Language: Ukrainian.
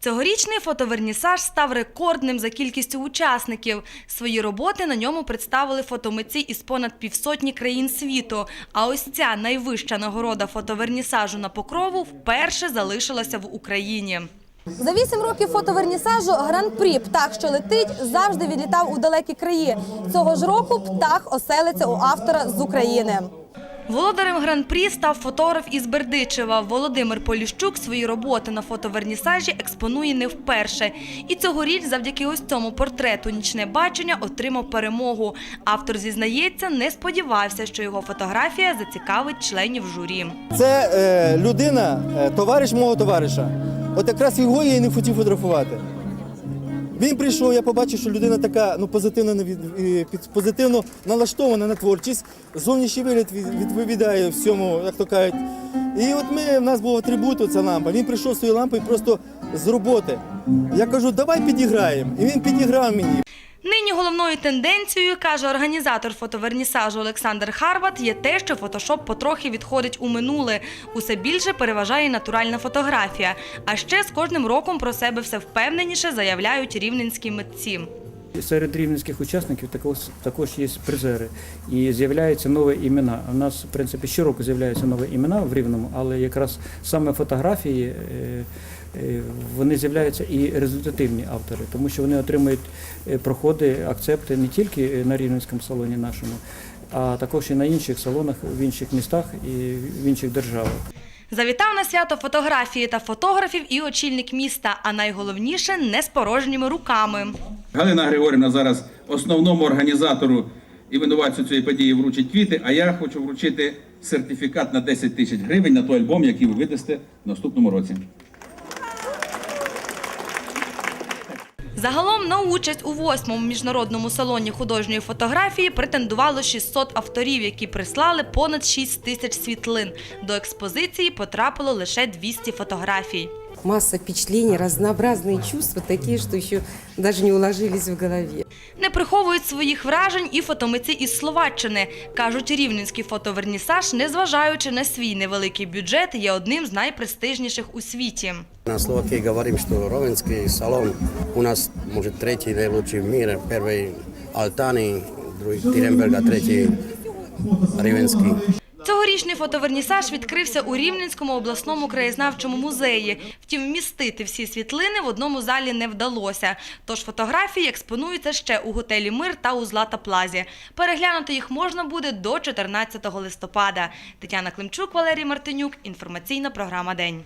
Цьогорічний фотовернісаж став рекордним за кількістю учасників. Свої роботи на ньому представили фотомитці із понад півсотні країн світу. А ось ця найвища нагорода фотовернісажу на покрову вперше залишилася в Україні. За вісім років фотовернісажу гран-прі птах, що летить, завжди відлітав у далекі краї. Цього ж року птах оселиться у автора з України. Володарем гран-прі став фотограф із Бердичева. Володимир Поліщук свої роботи на фотовернісажі експонує не вперше. І цьогоріч завдяки ось цьому портрету «Нічне бачення» отримав перемогу. Автор зізнається, не сподівався, що його фотографія зацікавить членів журі. Це е, людина, е, товариш мого товариша. От якраз його я і не хотів фотографувати. Він прийшов, я побачив, що людина така ну, позитивно, позитивно налаштована на творчість. Зовнішній вигляд відповідає всьому, як то кажуть. І от ми, в нас був атрибут, ця лампа. Він прийшов з цією лампою просто з роботи. Я кажу, давай підіграємо. І він підіграв мені. Нині головною тенденцією, каже організатор фотовернісажу Олександр Харват, є те, що фотошоп потрохи відходить у минуле. Усе більше переважає натуральна фотографія. А ще з кожним роком про себе все впевненіше заявляють рівненські митці. Серед рівненських учасників також, також є призери і з'являються нові імена. У нас, в принципі, щороку з'являються нові імена в Рівному, але якраз саме фотографії е, вони з'являються і результативні автори, тому що вони отримують е, проходи, акцепти не тільки на рівненському салоні нашому, а також і на інших салонах в інших містах і в інших державах. Завітав на свято фотографії та фотографів і очільник міста, а найголовніше не з порожніми руками. Галина Григорівна зараз основному організатору і винуватцю цієї події вручить квіти, а я хочу вручити сертифікат на 10 тисяч гривень на той альбом, який ви видасте в наступному році. Загалом на участь у восьмому міжнародному салоні художньої фотографії претендувало 600 авторів, які прислали понад 6 тисяч світлин. До експозиції потрапило лише 200 фотографій. Масса впечатлений, разнообразные чувства, такие, что еще даже не уложились в голове. Не приховують своїх вражень і фотомитці із Словаччини. Кажуть, рівненський фотовернісаж, незважаючи на свій невеликий бюджет, є одним з найпрестижніших у світі. На Словакии говорим, что Ровенский салон у нас, может, третий наилучший в мире. Первый Алтани, другой Тиренберг, а третий Ривенский. Цьогорічний фотовернісаж відкрився у Рівненському обласному краєзнавчому музеї. Втім, вмістити всі світлини в одному залі не вдалося. Тож фотографії експонуються ще у готелі Мир та у Злата Плазі. Переглянути їх можна буде до 14 листопада. Тетяна Климчук, Валерій Мартинюк. Інформаційна програма День.